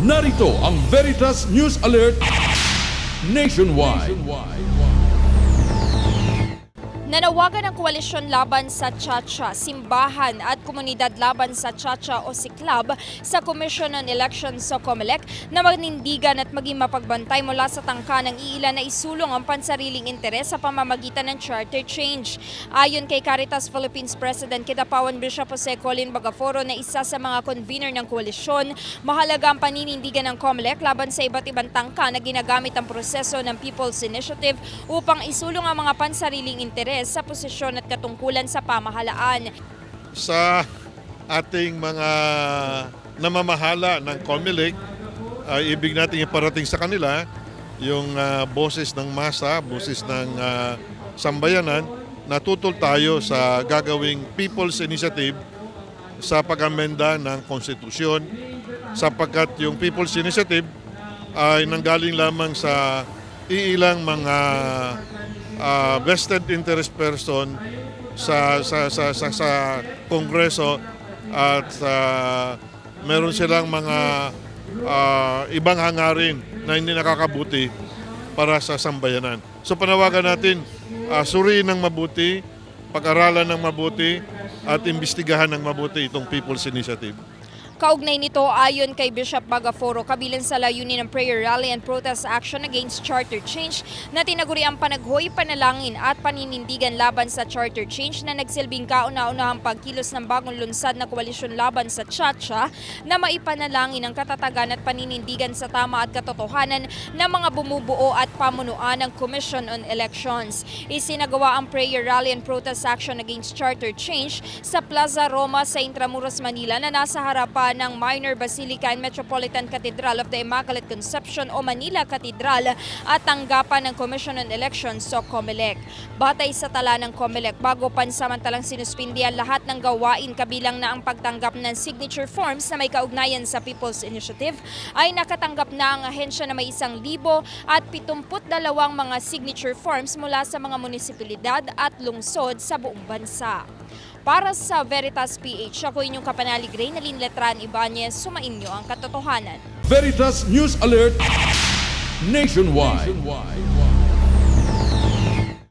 Narito ang Veritas News Alert Nationwide. Nanawagan ng koalisyon laban sa Chacha, Simbahan at Komunidad laban sa Chacha o Siklab sa Commission on Elections o COMELEC na magnindigan at maging mapagbantay mula sa tangka ng iilan na isulong ang pansariling interes sa pamamagitan ng charter change. Ayon kay Caritas Philippines President Kitapawan Bishop Jose Colin Bagaforo na isa sa mga convener ng koalisyon, mahalaga ang paninindigan ng COMELEC laban sa iba't ibang tangka na ginagamit ang proseso ng People's Initiative upang isulong ang mga pansariling interes sa posisyon at katungkulan sa pamahalaan. sa ating mga namamahala ng COMELEC, ay ibig natin iparating sa kanila yung ah, boses ng masa, boses ng ah, sambayanan, natutol tayo sa gagawing People's Initiative sa pag-amenda ng konstitusyon sapagkat yung People's Initiative ay nanggaling lamang sa iilang mga ah, vested interest person sa sa sa sa, sa kongreso at ah, meron silang mga ah, ibang hangarin na hindi nakakabuti para sa sambayanan. So panawagan natin, ah, suriin ng mabuti, pag-aralan ng mabuti at imbestigahan ng mabuti itong People's Initiative. Kaugnay nito ayon kay Bishop Bagaforo kabilang sa layunin ng prayer rally and protest action against charter change na tinaguri ang panaghoy, panalangin at paninindigan laban sa charter change na nagsilbing kauna-unahang pagkilos ng bagong lunsad na koalisyon laban sa Chacha na maipanalangin ang katatagan at paninindigan sa tama at katotohanan ng mga bumubuo at pamunuan ng Commission on Elections. Isinagawa ang prayer rally and protest action against charter change sa Plaza Roma sa Intramuros, Manila na nasa harapan ng Minor Basilica and Metropolitan Cathedral of the Immaculate Conception o Manila Cathedral at tanggapan ng Commission on Elections o COMELEC. Batay sa tala ng COMELEC, bago pansamantalang sinuspindi ang lahat ng gawain kabilang na ang pagtanggap ng signature forms na may kaugnayan sa People's Initiative, ay nakatanggap na ang ahensya na may isang libo at pitumput dalawang mga signature forms mula sa mga munisipalidad at lungsod sa buong bansa. Para sa Veritas PH, ako inyong kapanalig Reynalyn Letran Ibanez, sumain niyo ang katotohanan. Veritas News Alert Nationwide.